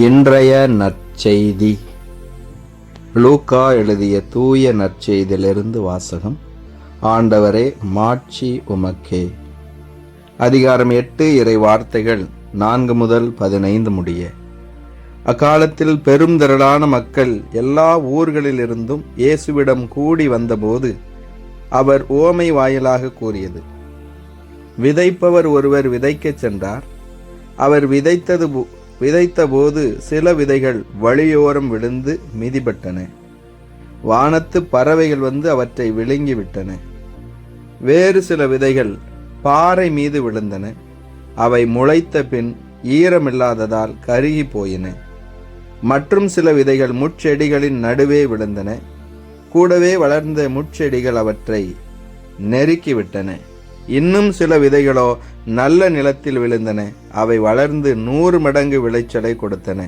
இன்றைய நற்செய்தி. லூக்கா எழுதிய தூய நற்செய்தியிலிருந்து வாசகம். ஆண்டவரே மாட்சி உமக்கே. அதிகாரம் எட்டு இறை வார்த்தைகள் நான்கு முதல் பதினைந்து முடிய. அக்காலத்தில் பெரும் திரளான மக்கள் எல்லா ஊர்களிலிருந்தும் இயேசுவிடம் கூடி வந்தபோது அவர் ஓமை வாயிலாக கூறியது. விதைப்பவர் ஒருவர் விதைக்கச் சென்றார். அவர் விதைத்தது விதைத்தபோது சில விதைகள் வழியோரம் விழுந்து மிதிபட்டன. வானத்து பறவைகள் வந்து அவற்றை விழுங்கிவிட்டன. வேறு சில விதைகள் பாறை மீது விழுந்தன. அவை முளைத்த பின் ஈரமில்லாததால் கருகி போயின. மற்றும் சில விதைகள் முட்செடிகளின் நடுவே விழுந்தன. கூடவே வளர்ந்த முட்செடிகள் அவற்றை நெருக்கிவிட்டன இன்னும் சில விதைகளோ நல்ல நிலத்தில் விழுந்தன. அவை வளர்ந்து நூறு மடங்கு விளைச்சலை கொடுத்தன.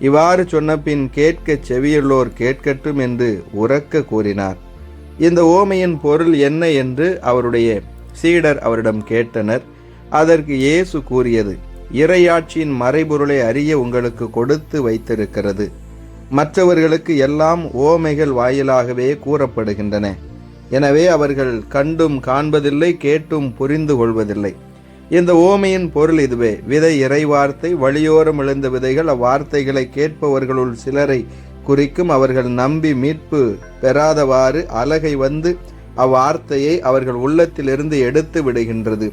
இவ்வாறு சொன்னபின் கேட்கச் செவியுள்ளோர் கேட்கட்டும் என்று உரக்க கூறினார். இந்த ஓமையின் பொருள் என்ன என்று அவருடைய சீடர் அவரிடம் கேட்டனர். அதற்கு இயேசு கூறியது இறையாட்சியின் மறைபொருளை அறிய உங்களுக்கு கொடுத்து வைத்திருக்கிறது. மற்றவர்களுக்கு எல்லாம் ஓமைகள் வாயிலாகவே கூறப்படுகின்றன. எனவே அவர்கள் கண்டும் காண்பதில்லை கேட்டும் புரிந்து கொள்வதில்லை. இந்த ஓமையின் பொருள் இதுவே. விதை இறைவார்த்தை வழியோரம் எழுந்த விதைகள் அவ்வார்த்தைகளை கேட்பவர்களுள் சிலரை குறிக்கும் அவர்கள் நம்பி மீட்பு பெறாதவாறு அலகை வந்து அவ்வார்த்தையை அவர்கள் உள்ளத்திலிருந்து எடுத்து விடுகின்றது.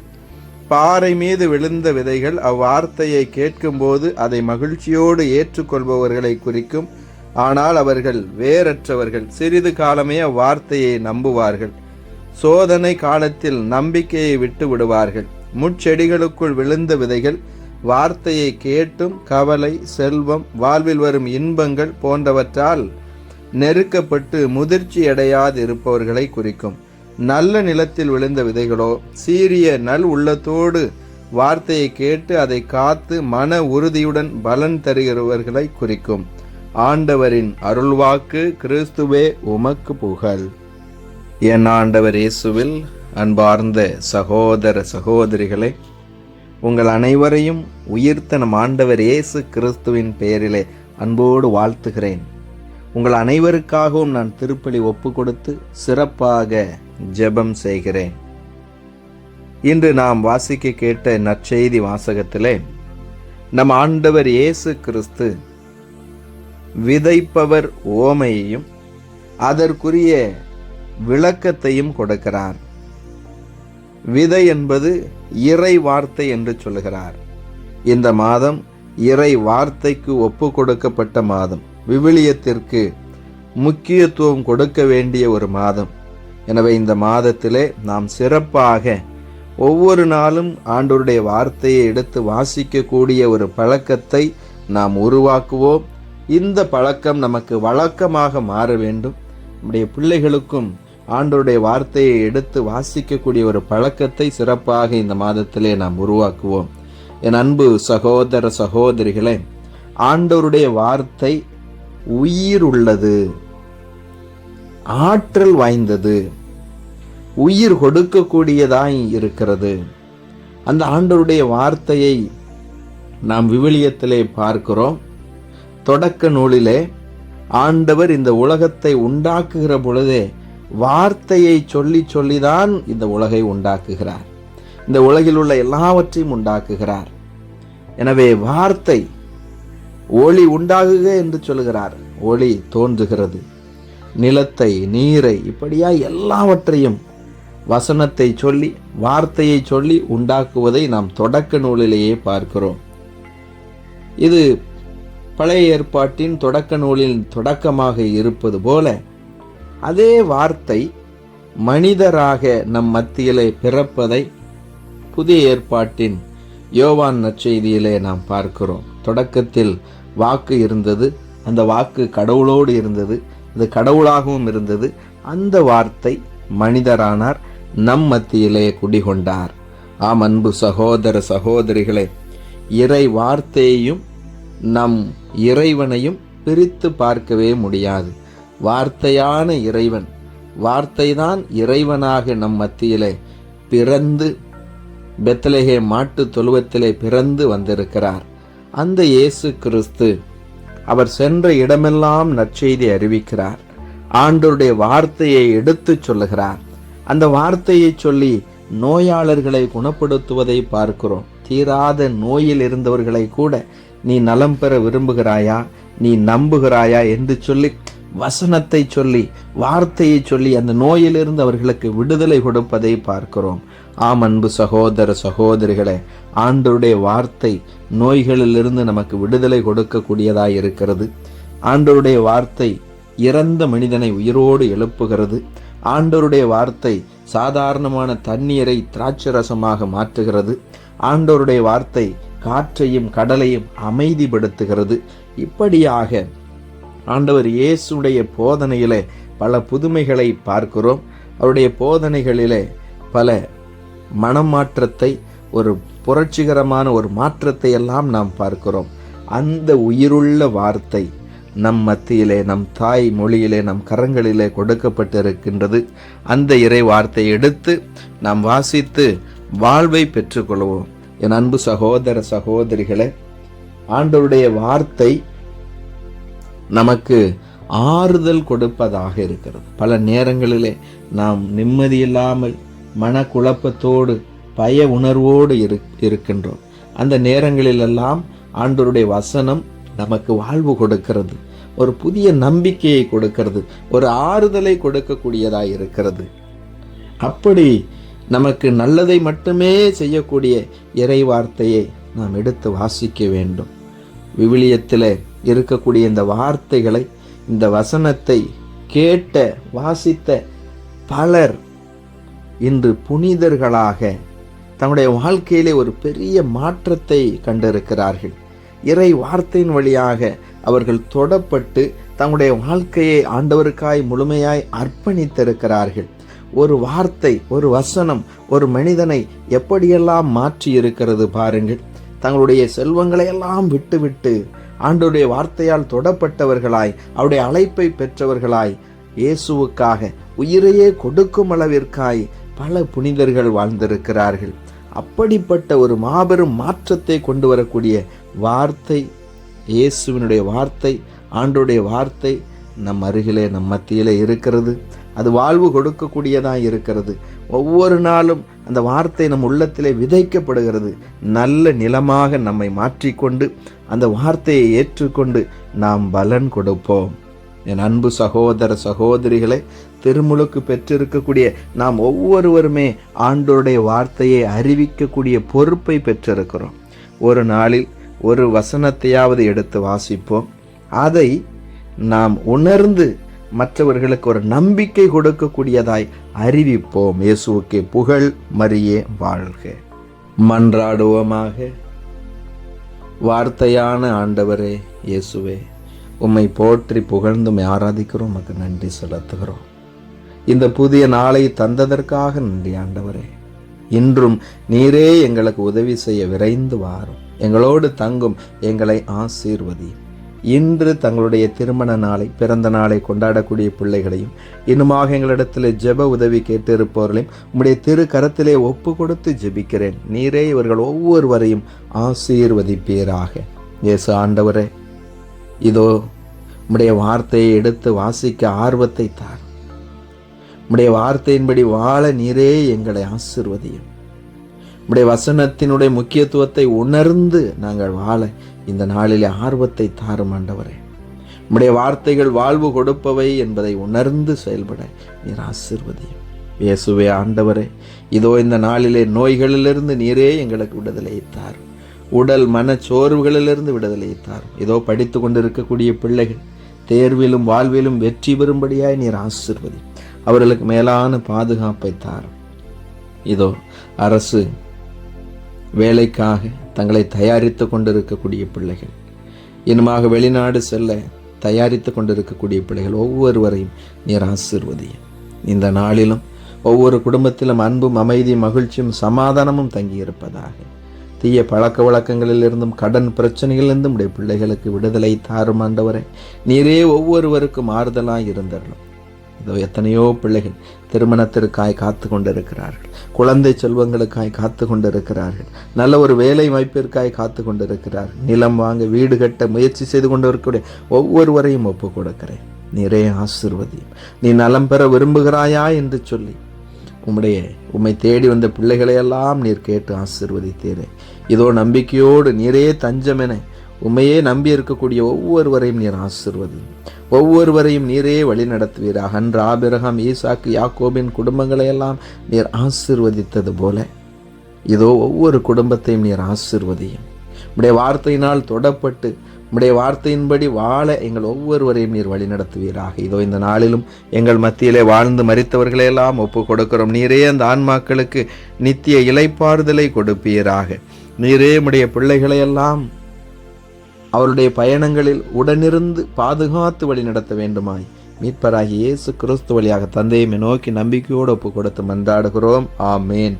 பாறை மீது விழுந்த விதைகள் அவ்வார்த்தையை கேட்கும்போது அதை மகிழ்ச்சியோடு ஏற்றுக்கொள்பவர்களை குறிக்கும் ஆனால் அவர்கள் வேறற்றவர்கள். சிறிது காலமே அவ்வார்த்தையை நம்புவார்கள். சோதனை காலத்தில் நம்பிக்கையை விட்டு விடுவார்கள். முட்செடிகளுக்குள் விழுந்த விதைகள் வார்த்தையை கேட்டும் கவலை செல்வம் வாழ்வில் வரும் இன்பங்கள் போன்றவற்றால் நெருக்கப்பட்டு முதிர்ச்சியடையாது இருப்பவர்களை குறிக்கும். நல்ல நிலத்தில் விழுந்த விதைகளோ சீரிய நல் உள்ளத்தோடு வார்த்தையை கேட்டு அதை காத்து மன உறுதியுடன் பலன் தருகிறவர்களை குறிக்கும். ஆண்டவரின் அருள்வாக்கு கிறிஸ்துவே உமக்கு புகழ். என் ஆண்டவர் இயேசுவில் அன்பார்ந்த சகோதர சகோதரிகளே உங்கள் அனைவரையும் உயிர்த்த நம் ஆண்டவர் இயேசு கிறிஸ்துவின் பெயரிலே அன்போடு வாழ்த்துகிறேன். உங்கள் அனைவருக்காகவும் நான் திருப்பலி ஒப்பு கொடுத்து சிறப்பாக ஜெபம் செய்கிறேன். இன்று நாம் வாசிக்க கேட்ட நற்செய்தி வாசகத்திலே நம் ஆண்டவர் இயேசு கிறிஸ்து விதைப்பவர் ஓமையையும் அதற்குரிய விளக்கத்தையும் கொடுக்கிறார். விதை என்பது இறை வார்த்தை என்று சொல்கிறார். இந்த மாதம் இறை வார்த்தைக்கு ஒப்பு கொடுக்கப்பட்ட மாதம். விவிலியத்திற்கு முக்கியத்துவம் கொடுக்க வேண்டிய ஒரு மாதம். எனவே இந்த மாதத்திலே நாம் சிறப்பாக ஒவ்வொரு நாளும் ஆண்டோருடைய வார்த்தையை எடுத்து வாசிக்கக்கூடிய ஒரு பழக்கத்தை நாம் உருவாக்குவோம். இந்த பழக்கம் நமக்கு வழக்கமாக மாற வேண்டும். நம்முடைய பிள்ளைகளுக்கும் ஆண்டோருடைய வார்த்தையை எடுத்து வாசிக்கக்கூடிய ஒரு பழக்கத்தை சிறப்பாக இந்த மாதத்திலே நாம் உருவாக்குவோம். என் அன்பு சகோதர சகோதரிகளே ஆண்டவருடைய வார்த்தை உயிர் உள்ளது ஆற்றல் வாய்ந்தது உயிர் கொடுக்கக்கூடியதாய் இருக்கிறது. அந்த ஆண்டவருடைய வார்த்தையை நாம் விவிலியத்திலே பார்க்கிறோம். தொடக்க நூலிலே ஆண்டவர் இந்த உலகத்தை உண்டாக்குகிற பொழுதே வார்த்தையை சொல்லி சொல்லிதான் இந்த உலகை உண்டாக்குகிறார். இந்த உலகில் உள்ள எல்லாவற்றையும் உண்டாக்குகிறார். எனவே வார்த்தை ஒளி உண்டாகுக என்று சொல்கிறார் ஒளி தோன்றுகிறது. நிலத்தை நீரை இப்படியா எல்லாவற்றையும் வசனத்தை சொல்லி வார்த்தையை சொல்லி உண்டாக்குவதை நாம் தொடக்க நூலிலேயே பார்க்கிறோம். இது பழைய ஏற்பாட்டின் தொடக்க நூலின் தொடக்கமாக இருப்பது போல அதே வார்த்தை மனிதராக நம் மத்தியிலே பிறப்பதை புதிய ஏற்பாட்டின் யோவான் நற்செய்தியிலே நாம் பார்க்கிறோம். தொடக்கத்தில் வாக்கு இருந்தது அந்த வாக்கு கடவுளோடு இருந்தது அது கடவுளாகவும் இருந்தது. அந்த வார்த்தை மனிதரானார் நம் மத்தியிலே குடிகொண்டார். ஆம் அன்பு சகோதர சகோதரிகளே இறை வார்த்தையையும் நம் இறைவனையும் பிரித்து பார்க்கவே முடியாது. வார்த்தையான இறைவன் வார்த்தைதான் இறைவனாக நம் மத்தியிலே பிறந்து பெத்தலகே மாட்டு தொழுவத்திலே பிறந்து வந்திருக்கிறார். அந்த இயேசு கிறிஸ்து அவர் சென்ற இடமெல்லாம் நற்செய்தி அறிவிக்கிறார். ஆண்டருடைய வார்த்தையை எடுத்துச் சொல்லுகிறார். அந்த வார்த்தையை சொல்லி நோயாளர்களை குணப்படுத்துவதை பார்க்கிறோம். தீராத நோயில் இருந்தவர்களை கூட நீ நலம் பெற விரும்புகிறாயா? நீ நம்புகிறாயா என்று சொல்லி வசனத்தை சொல்லி வார்த்தையை சொல்லி அந்த நோயிலிருந்து அவர்களுக்கு விடுதலை கொடுப்பதை பார்க்கிறோம். ஆம் அன்பு சகோதர சகோதரிகளே ஆண்டருடைய வார்த்தை நோய்களிலிருந்து நமக்கு விடுதலை கொடுக்கக்கூடியதாக இருக்கிறது. ஆண்டருடைய வார்த்தை இறந்த மனிதனை உயிரோடு எழுப்புகிறது. ஆண்டவருடைய வார்த்தை சாதாரணமான தண்ணீரை திராட்சரசமாக மாற்றுகிறது. ஆண்டவருடைய வார்த்தை காற்றையும் கடலையும் அமைதிப்படுத்துகிறது. இப்படியாக ஆண்டவர் இயேசுடைய போதனையிலே பல புதுமைகளை பார்க்கிறோம். அவருடைய போதனைகளிலே பல மனமாற்றத்தை ஒரு புரட்சிகரமான ஒரு மாற்றத்தை எல்லாம் நாம் பார்க்கிறோம். அந்த உயிருள்ள வார்த்தை நம் மத்தியிலே நம் தாய் மொழியிலே நம் கரங்களிலே கொடுக்கப்பட்டிருக்கின்றது. அந்த இறை வார்த்தையை எடுத்து நாம் வாசித்து வாழ்வை பெற்றுக்கொள்வோம். என் அன்பு சகோதர சகோதரிகளை ஆண்டவருடைய வார்த்தை நமக்கு ஆறுதல் கொடுப்பதாக இருக்கிறது. பல நேரங்களிலே நாம் நிம்மதியில்லாமல் மனக்குழப்பத்தோடு பய உணர்வோடு இரு இருக்கின்றோம். அந்த நேரங்களிலெல்லாம் ஆண்டவருடைய வசனம் நமக்கு வாழ்வு கொடுக்கிறது. ஒரு புதிய நம்பிக்கையை கொடுக்கிறது. ஒரு ஆறுதலை கொடுக்கக்கூடியதாக இருக்கிறது. அப்படி நமக்கு நல்லதை மட்டுமே செய்யக்கூடிய இறை வார்த்தையை நாம் எடுத்து வாசிக்க வேண்டும். விவிலியத்தில் இருக்கக்கூடிய இந்த வார்த்தைகளை இந்த வசனத்தை கேட்ட வாசித்த பலர் இன்று புனிதர்களாக தங்களுடைய வாழ்க்கையிலே ஒரு பெரிய மாற்றத்தை கண்டிருக்கிறார்கள். இறை வார்த்தையின் வழியாக அவர்கள் தொடப்பட்டு தங்களுடைய வாழ்க்கையை ஆண்டவருக்காய் முழுமையாய் அர்ப்பணித்திருக்கிறார்கள். ஒரு வார்த்தை ஒரு வசனம் ஒரு மனிதனை எப்படியெல்லாம் மாற்றி இருக்கிறது பாருங்கள். தங்களுடைய செல்வங்களை எல்லாம் விட்டுவிட்டு ஆண்டோடைய வார்த்தையால் தொடப்பட்டவர்களாய் அவருடைய அழைப்பை பெற்றவர்களாய் இயேசுவுக்காக உயிரையே கொடுக்கும் அளவிற்காய் பல புனிதர்கள் வாழ்ந்திருக்கிறார்கள். அப்படிப்பட்ட ஒரு மாபெரும் மாற்றத்தை கொண்டு வரக்கூடிய வார்த்தை இயேசுவினுடைய வார்த்தை ஆண்டோடைய வார்த்தை நம் அருகிலே நம் மத்தியிலே இருக்கிறது. அது வாழ்வு கொடுக்கக்கூடியதாக இருக்கிறது. ஒவ்வொரு நாளும் அந்த வார்த்தை நம் உள்ளத்திலே விதைக்கப்படுகிறது. நல்ல நிலமாக நம்மை மாற்றிக்கொண்டு அந்த வார்த்தையை ஏற்றுக்கொண்டு நாம் பலன் கொடுப்போம். என் அன்பு சகோதர சகோதரிகளை திருமுழுக்கு பெற்றிருக்கக்கூடிய நாம் ஒவ்வொருவருமே ஆண்டோருடைய வார்த்தையை அறிவிக்கக்கூடிய பொறுப்பை பெற்றிருக்கிறோம். ஒரு நாளில் ஒரு வசனத்தையாவது எடுத்து வாசிப்போம். அதை நாம் உணர்ந்து மற்றவர்களுக்கு ஒரு நம்பிக்கை கொடுக்கக்கூடியதாய் அறிவிப்போம். இயேசுவுக்கு புகழ் மரியே வாழ்க. மன்றாடுவோமாக. வார்த்தையான ஆண்டவரே இயேசுவே உம்மை போற்றி புகழ்ந்தும் ஆராதிக்கிறோம் உமக்கு நன்றி செலுத்துகிறோம். இந்த புதிய நாளை தந்ததற்காக நன்றி ஆண்டவரே. இன்றும் நீரே எங்களுக்கு உதவி செய்ய விரைந்து வாரும். எங்களோடு தங்கும் எங்களை ஆசீர்வதி இன்று தங்களுடைய திருமண நாளை பிறந்த நாளை கொண்டாடக்கூடிய பிள்ளைகளையும் இன்னுமாக எங்களிடத்தில் ஜெப உதவி கேட்டிருப்பவர்களையும் உம்முடைய திரு கரத்திலே ஒப்பு கொடுத்து ஜெபிக்கிறேன். நீரே இவர்கள் ஒவ்வொருவரையும் ஆசீர்வதிப்பீராக. இயேசு ஆண்டவரே இதோ உம்முடைய வார்த்தையை எடுத்து வாசிக்க ஆர்வத்தை தார். உம்முடைய வார்த்தையின்படி வாழ நீரே எங்களை ஆசிர்வதியும். உம்முடைய வசனத்தினுடைய முக்கியத்துவத்தை உணர்ந்து நாங்கள் வாழ இந்த நாளிலே ஆர்வத்தை தாரும் ஆண்டவரே. உம்முடைய வார்த்தைகள் வாழ்வு கொடுப்பவை என்பதை உணர்ந்து செயல்பட நீர் ஆசிர்வதியும். இயேசுவே ஆண்டவரே இதோ இந்த நாளிலே நோய்களிலிருந்து நீரே எங்களுக்கு விடுதலை தாரும். உடல் மன சோர்வுகளிலிருந்து விடுதலை தாரும். இதோ படித்து கொண்டிருக்கக்கூடிய பிள்ளைகள் தேர்விலும் வாழ்விலும் வெற்றி பெறும்படியாய் நீர் ஆசிர்வதி அவர்களுக்கு மேலான பாதுகாப்பை தாரும். இதோ அரசு வேலைக்காக தங்களை தயாரித்து கொண்டிருக்கக்கூடிய பிள்ளைகள். இனமாக வெளிநாடு செல்ல தயாரித்து கொண்டிருக்கக்கூடிய பிள்ளைகள் ஒவ்வொருவரையும் நீர் ஆசிர்வதியும். இந்த நாளிலும் ஒவ்வொரு குடும்பத்திலும் அன்பும் அமைதி மகிழ்ச்சியும் சமாதானமும் தங்கியிருப்பதாக. தீய பழக்க வழக்கங்களிலிருந்தும் கடன் பிரச்சனைகளிலிருந்தும் உடைய பிள்ளைகளுக்கு விடுதலை தாரும் ஆண்டவரே. நீரே ஒவ்வொருவருக்கும் ஆறுதலாக இருந்தரலும் இதோ எத்தனையோ பிள்ளைகள் திருமணத்திற்காய் காத்து கொண்டிருக்கிறார்கள். குழந்தை செல்வங்களுக்காய் காத்து கொண்டிருக்கிறார்கள். நல்ல ஒரு வேலை வாய்ப்பிற்காய் காத்து கொண்டிருக்கிறார்கள். நிலம் வாங்க வீடு கட்ட முயற்சி செய்து கொண்டு இருக்கக்கூடிய ஒவ்வொருவரையும் ஒப்புக் கொடுக்கிறேன். நிறைய ஆசிர்வதியும். நீ நலம் பெற விரும்புகிறாயா என்று சொல்லி உம்முடைய உம்மை தேடி வந்த பிள்ளைகளையெல்லாம் நீர் கேட்டு ஆசிர்வதித்தீரே. இதோ நம்பிக்கையோடு நீரே தஞ்சமென உண்மையே நம்பி இருக்கக்கூடிய ஒவ்வொருவரையும் நீர் ஆசிர்வதியும். ஒவ்வொருவரையும் நீரே வழி நடத்துவீராக. அன்று ஆபிரகாம் ஈசாக்கு யாக்கோபின் குடும்பங்களையெல்லாம் நீர் ஆசிர்வதித்தது போல. இதோ ஒவ்வொரு குடும்பத்தையும் நீர் ஆசிர்வதியும். உடைய வார்த்தையினால் தொடப்பட்டு உடைய வார்த்தையின்படி வாழ எங்கள் ஒவ்வொருவரையும் நீர் வழி நடத்துவீராக. இதோ இந்த நாளிலும் எங்கள் மத்தியிலே வாழ்ந்து மறித்தவர்களையெல்லாம் ஒப்பு கொடுக்கிறோம். நீரே அந்த ஆன்மாக்களுக்கு நித்திய இலைப்பாறுதலை கொடுப்பீராக. நீரே உடைய பிள்ளைகளையெல்லாம் அவருடைய பயணங்களில் உடனிருந்து பாதுகாத்து வழி நடத்த வேண்டுமாய் மீட்பராகி இயேசு கிறிஸ்து வழியாக தந்தையுமே நோக்கி நம்பிக்கையோடு ஒப்பு கொடுத்து மன்றாடுகிறோம். ஆமேன்.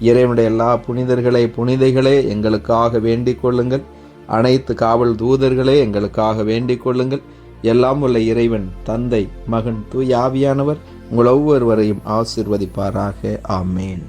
இறைவனுடைய எல்லா புனிதர்களே புனிதைகளே எங்களுக்காக வேண்டிக் கொள்ளுங்கள். அனைத்து காவல் தூதர்களே எங்களுக்காக வேண்டிக் கொள்ளுங்கள். எல்லாம் உள்ள இறைவன் தந்தை மகன் தூயாவியானவர் உங்கள் ஒவ்வொருவரையும் ஆசிர்வதிப்பாராக. ஆமேன்.